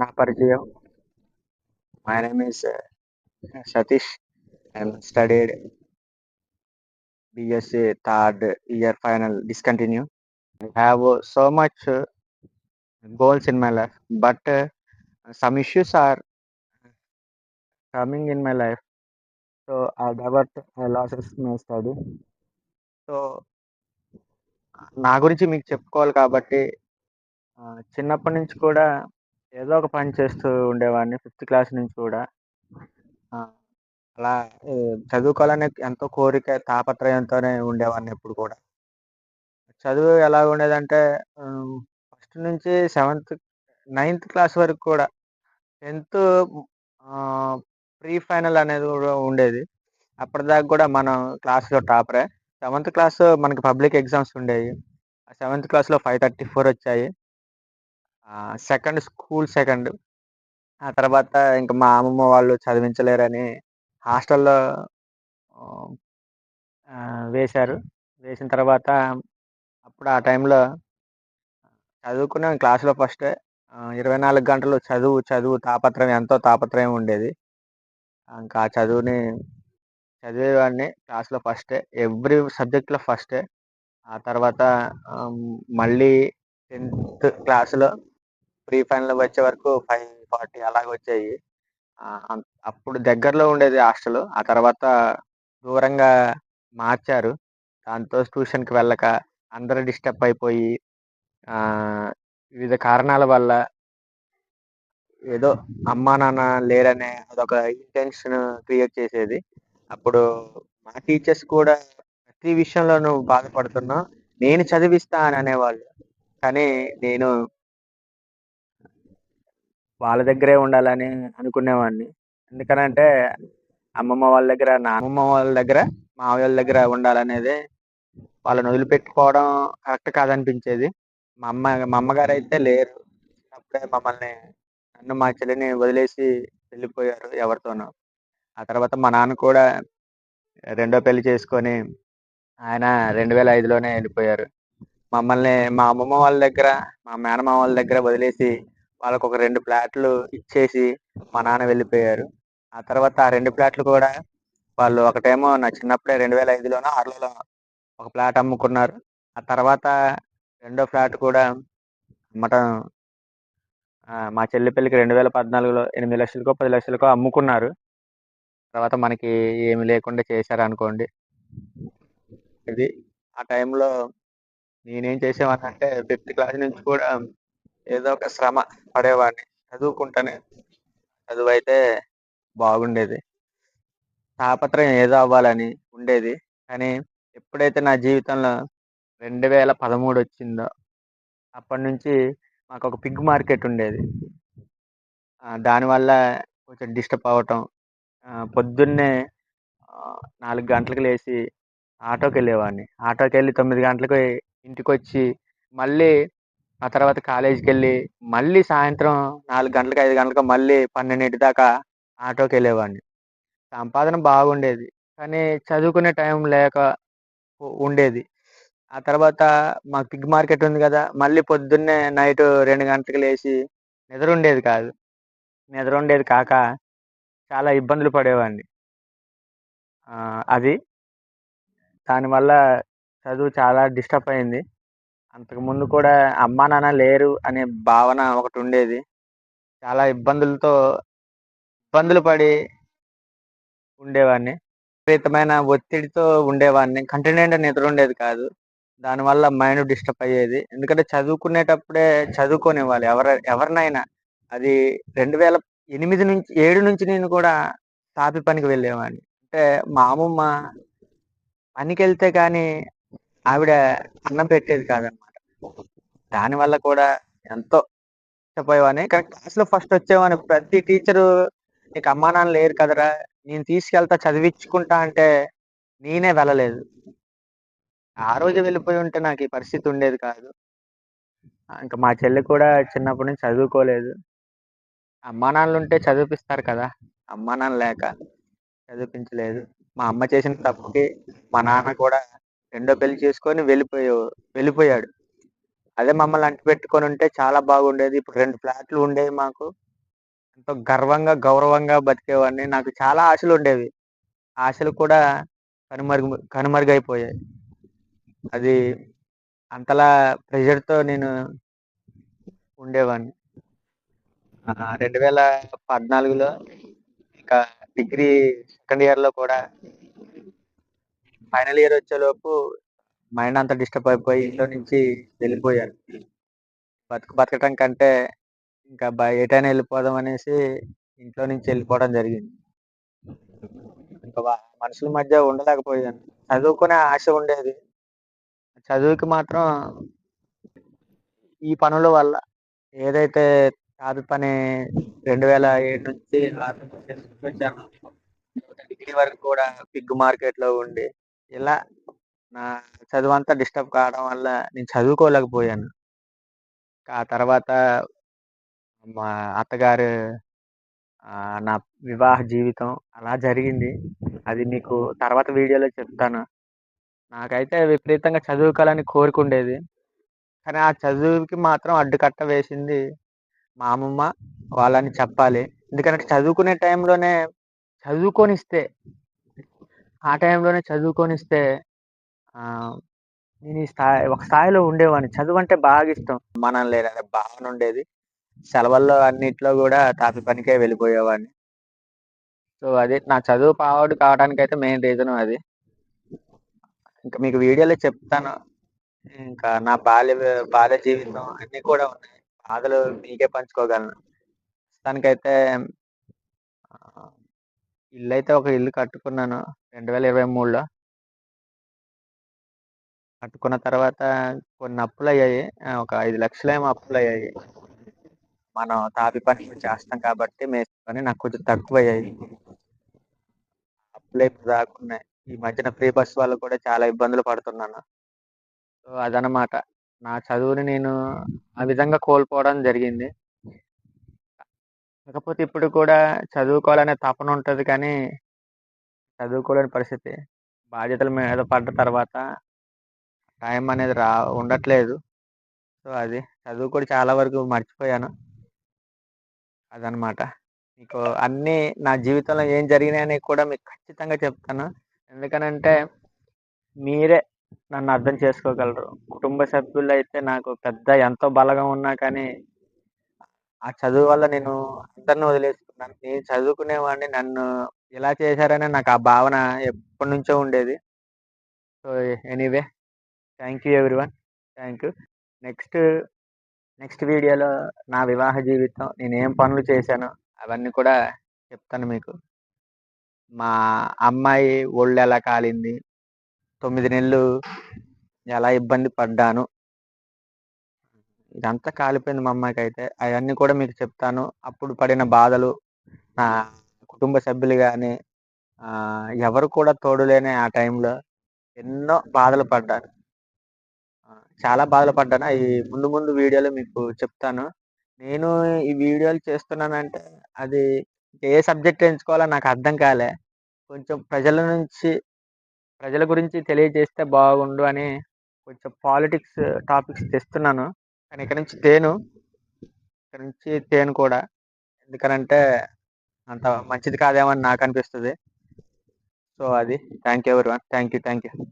నా పరిచయం my name is Satish I'm studied BSc third year final discontinue I have so much goals in my life but uh, some issues are coming in my life so i divert i losses my study so నా గురించి మీకు చెప్పుకోవాలి కాబట్టి ఆ, చిన్నప్పటి నుంచి కూడా ఏదో ఒక పని చేస్తూ ఉండేవాడిని ఫిఫ్త్ క్లాస్ నుంచి కూడా. ఆ, అలా ఏ, చదువుకోవాలనే ఎంతో కోరిక తాపత్రయంతోనే ఉండేవాడిని ఎప్పుడు కూడా. చదువు ఎలా ఉండేదంటే ఫస్ట్ నుంచి సెవెంత్ నైన్త్ క్లాస్ వరకు కూడా టెన్త్ ప్రీ ఫైనల్ అనేది కూడా ఉండేది. అప్పటిదాకా కూడా మనం క్లాస్లో టాపరే. సెవెంత్ క్లాస్ మనకి పబ్లిక్ ఎగ్జామ్స్ ఉండేవి. సెవెంత్ క్లాస్లో ఫైవ్ థర్టీ ఫోర్ వచ్చాయి. Second school second. ఆ తర్వాత ఇంకా మా అమ్మమ్మ వాళ్ళు చదివించలేరని హాస్టల్లో వేశారు. వేసిన తర్వాత అప్పుడు ఆ టైంలో చదువుకునే క్లాస్లో ఫస్ట్. ఇరవై నాలుగు గంటలు చదువు చదువు తాపత్రయం ఎంతో తాపత్రయం ఉండేది. ఇంకా ఆ చదువుని చదివేవాడిని క్లాస్లో ఫస్టే. ఎవ్రీ సబ్జెక్ట్లో ఫస్టే. ఆ తర్వాత మళ్ళీ టెన్త్ క్లాస్లో ప్రీ ఫైనల్ వచ్చే వరకు ఫైవ్ ఫార్టీ అలాగ వచ్చాయి. అం- అప్పుడు దగ్గరలో ఉండేది హాస్టల్. ఆ తర్వాత దూరంగా మార్చారు. దాంతో ట్యూషన్కి వెళ్ళక అందరూ డిస్టర్బ్ అయిపోయి వివిధ కారణాల వల్ల ఏదో అమ్మా నాన్న లేరనే అదొక ఇంటెన్షన్ క్రియేట్ చేసేది. అప్పుడు మా టీచర్స్ కూడా ప్రతి విషయంలోనూ బాధపడుతున్నా నేను చదివిస్తా అని అనేవాళ్ళు. కానీ నేను వాళ్ళ దగ్గరే ఉండాలని అనుకునేవాడిని. ఎందుకనంటే అమ్మమ్మ వాళ్ళ దగ్గర నా అమ్మమ్మ వాళ్ళ దగ్గర మావయ్య వాళ్ళ దగ్గర ఉండాలనేది వాళ్ళని వదిలిపెట్టుకోవడం కరెక్ట్ కాదనిపించేది. మా అమ్మ మా అమ్మగారు అయితే లేరు. అప్పుడే మమ్మల్ని నన్ను మా చెల్లిని వదిలేసి వెళ్ళిపోయారు ఎవరితోనో. ఆ తర్వాత మా నాన్న కూడా రెండో పెళ్ళి చేసుకొని ఆయన రెండు వేల ఐదులోనే వెళ్ళిపోయారు. మమ్మల్ని మా అమ్మమ్మ వాళ్ళ దగ్గర మా మేనమామ వాళ్ళ దగ్గర వదిలేసి వాళ్ళకు ఒక రెండు ఫ్లాట్లు ఇచ్చేసి మా నాన్న వెళ్ళిపోయారు. ఆ తర్వాత ఆ రెండు ఫ్లాట్లు కూడా వాళ్ళు ఒకటేమో నా చిన్నప్పుడే రెండు వేల ఐదులోనో ఆరులో ఒక ఫ్లాట్ అమ్ముకున్నారు. ఆ తర్వాత రెండో ఫ్లాట్ కూడా అమ్మటం మా చెల్లి పెళ్ళికి రెండు వేల పద్నాలుగులో ఎనిమిది లక్షలకో పది లక్షలకో అమ్ముకున్నారు. తర్వాత మనకి ఏమి లేకుండా చేశారు అనుకోండి ఇది ఆ టైంలో నేనేం చేసేవాడిని అంటే ఫిఫ్త్ క్లాస్ నుంచి కూడా ఏదో ఒక శ్రమ పడేవాడిని. చదువుకుంటానే చదువు అయితే బాగుండేది. తాపత్రయం ఏదో అవ్వాలని ఉండేది. కానీ ఎప్పుడైతే నా జీవితంలో రెండు వేల పదమూడు వచ్చిందో అప్పటి నుంచి మాకు ఒక పిగ్ మార్కెట్ ఉండేది. దానివల్ల కొంచెం డిస్టర్బ్ అవ్వటం పొద్దున్నే నాలుగు గంటలకు లేచి ఆటోకి వెళ్ళేవాడిని ఆటోకి వెళ్ళి తొమ్మిది గంటలకు ఇంటికి వచ్చి మళ్ళీ ఆ తర్వాత కాలేజీకి వెళ్ళి మళ్ళీ సాయంత్రం నాలుగు గంటలకు ఐదు గంటలకు మళ్ళీ పన్నెండింటి దాకా ఆటోకి వెళ్ళేవాడిని సంపాదన బాగుండేది. కానీ చదువుకునే టైం లేక ఉండేది. ఆ తర్వాత మాకు పిగ్ మార్కెట్ ఉంది కదా మళ్ళీ పొద్దున్నే నైట్ రెండు గంటలకు లేచి నిద్ర ఉండేది కాదు. నిద్ర ఉండేది కాక చాలా ఇబ్బందులు పడేవాడిని. అది దానివల్ల చదువు చాలా డిస్టర్బ్ అయింది. అంతకుముందు కూడా అమ్మా నాన్న లేరు అనే భావన ఒకటి ఉండేది. చాలా ఇబ్బందులతో ఇబ్బందులు పడి ఉండేవాడిని. విపరీతమైన ఒత్తిడితో ఉండేవాడిని. కంటి నిద్ర ఉండేది కాదు. దానివల్ల మైండ్ డిస్టర్బ్ అయ్యేది. ఎందుకంటే చదువుకునేటప్పుడే చదువుకోనివ్వాలి. ఎవర ఎవరినైనా. అది రెండు వేల ఎనిమిది నుంచి ఏడు నుంచి నేను కూడా తాపి పనికి వెళ్ళేవాడిని. అంటే మా అమ్మమ్మ పనికి వెళ్తే కానీ ఆవిడ అన్నం పెట్టేది కాదనమాట. దానివల్ల కూడా ఎంతో నష్టపోయేవాడిని కానీ క్లాస్లో ఫస్ట్ వచ్చేవాడిని. ప్రతి టీచరు నీకు అమ్మానాన్న లేరు కదరా నేను తీసుకెళ్తా చదివించుకుంటా అంటే నేనే వెళ్ళలేదు. ఆ రోజు వెళ్ళిపోయి ఉంటే నాకు ఈ పరిస్థితి ఉండేది కాదు. ఇంకా మా చెల్లి కూడా చిన్నప్పటి నుంచి చదువుకోలేదు. అమ్మానాన్నలు ఉంటే చదివిపిస్తారు కదా. అమ్మానాన్న లేక చదివించలేదు మా అమ్మ చేసిన తప్పుకి మా నాన్న కూడా రెండో పెళ్ళి చేసుకొని వెళ్ళిపోయే వెళ్ళిపోయాడు అదే మమ్మల్ని అంటి పెట్టుకొని ఉంటే చాలా బాగుండేది ఇప్పుడు రెండు ఫ్లాట్లు ఉండేవి మాకు ఎంతో గర్వంగా, గౌరవంగా బతికేవాడిని. నాకు చాలా ఆశలు ఉండేవి. ఆశలు కూడా కనుమరుగు కనుమరుగైపోయాయి. అది అంతలా ప్రెషర్‌తో నేను ఉండేవాడిని. రెండు వేల పద్నాలుగులో ఇంకా డిగ్రీ సెకండ్ ఇయర్‌లో కూడా ఫైనల్ ఇయర్ వచ్చేలోపు మైండ్ అంతా డిస్టర్బ్ అయిపోయి ఇంట్లో నుంచి వెళ్ళిపోయాను. బతుకు బతకటం కంటే ఇంకా ఎటైనా వెళ్ళిపోదాం అనేసి ఇంట్లో నుంచి వెళ్ళిపోవడం జరిగింది. ఇంకా మనుషుల మధ్య ఉండలేకపోయాను. చదువుకునే ఆశ ఉండేది. చదువుకి మాత్రం ఈ పనుల వల్ల ఏదైతే కాదు పని 2007 నుంచి 6 నుంచి చేసుకొచ్చానో డిగ్రీ వరకు కూడా పిగ్ మార్కెట్‌లో ఉండి ఇలా నా చదువు అంతా డిస్టర్బ్ కావడం వల్ల నేను చదువుకోలేకపోయాను. ఆ తర్వాత మా అత్తగారు నా వివాహ జీవితం అలా జరిగింది. అది మీకు తర్వాత వీడియోలో చెప్తాను. నాకైతే విపరీతంగా చదువుకోవాలని కోరుకుండేది కానీ ఆ చదువుకి మాత్రం అడ్డుకట్ట వేసింది మా అమ్మమ్మ. వాళ్ళని చెప్పాలి. ఎందుకంటే చదువుకునే టైంలోనే చదువుకొనిస్తే ఆ టైంలోనే చదువుకొనిస్తే ఆహ్, నేను ఈ స్థాయి ఒక స్థాయిలో ఉండేవాడిని. చదువంటే బాగా ఇష్టం. మనం లేదనే భావన ఉండేది. సెలవుల్లో అన్నిట్లో గూడా తాపి పనికే వెళ్ళిపోయేవాడిని. సో, అది నా చదువు పాడు కావడానికైతే మెయిన్ రీజను అది. ఇంక మీకు వీడియోలో చెప్తాను. ఇంకా నా బాల్య బాల్య జీవితం అన్నీ కూడా ఉన్నాయి. బాధలు మీకే పంచుకోగలను. ప్రస్తుతానికైతే ఆహ్, ఇల్లు అయితే ఒక ఇల్లు కట్టుకున్నాను 2023లో. కట్టుకున్న తర్వాత కొన్ని అప్పులు అయ్యాయి ఒక ఐదు లక్షలు ఏమో అప్పులయ్యాయి. మనం తాపి పని చేస్తాం కాబట్టి మేము కానీ నాకు కొంచెం తక్కువ అయ్యాయి అప్పులే ఇప్పుడు దాకున్నాయి. ఈ మధ్యన ఫ్రీ బస్ వల్ల కూడా చాలా ఇబ్బందులు పడుతున్నాను. సో, అదనమాట. నా చదువుని నేను ఆ విధంగా కోల్పోవడం జరిగింది. కాకపోతే ఇప్పుడు కూడా చదువుకోవాలనే తపన ఉంటది కానీ చదువుకోలేని పరిస్థితి. బాధ్యతల మీద పడ్డ తర్వాత టైం అనేది రా ఉండట్లేదు. సో, అది. చదువు కూడా చాలా వరకు మర్చిపోయాను. అదనమాట. మీకు అన్నీ నా జీవితంలో ఏం జరిగినాయని కూడా మీకు ఖచ్చితంగా చెప్తాను. ఎందుకనంటే మీరే నన్ను అర్థం చేసుకోగలరు. కుటుంబ సభ్యులైతే నాకు పెద్ద ఎంతో బలంగా ఉన్నా కానీ ఆ చదువు వల్ల నేను అందరిని వదిలేసుకున్నాను. నేను చదువుకునేవాడిని. నన్ను ఇలా చేశారనే నాకు ఆ భావన ఎప్పటినుంచో ఉండేది. So, anyway thank you everyone. Thank you. Next next వీడియోలో నా వివాహ జీవితం, నేనేం పనులు చేశానో అవన్నీ కూడా చెప్తాను మీకు. మా అమ్మాయి ఒళ్ళెలా కాలింది. 9 నెలలు ఎలా ఇబ్బంది పడ్డాను. ఇదంతా కాలిపోయింది మా అమ్మకైతే అవన్నీ కూడా మీకు చెప్తాను. అప్పుడు పడిన బాధలు, నా కుటుంబ సభ్యులు కానీ ఎవరు కూడా తోడులేని ఆ టైంలో ఎన్నో బాధలు పడ్డాను. చాలా బాధలు పడ్డాను. అవి ముందు ముందు వీడియోలో మీకు చెప్తాను. నేను ఈ వీడియోలు చేస్తున్నానంటే అది ఏ సబ్జెక్ట్ ఎంచుకోవాలో నాకు అర్థం కాలే. కొంచెం ప్రజల నుంచి ప్రజల గురించి తెలియజేస్తే బాగుండు అని కొంచెం పాలిటిక్స్ టాపిక్స్ తెస్తున్నాను. కానీ ఇక్కడ నుంచి తేను. ఇక్కడ నుంచి తేను కూడా. ఎందుకనంటే అంత మంచిది కాదేమో అని అనిపిస్తుంది సో, అది. Thank you everyone. Thank you. Thank you.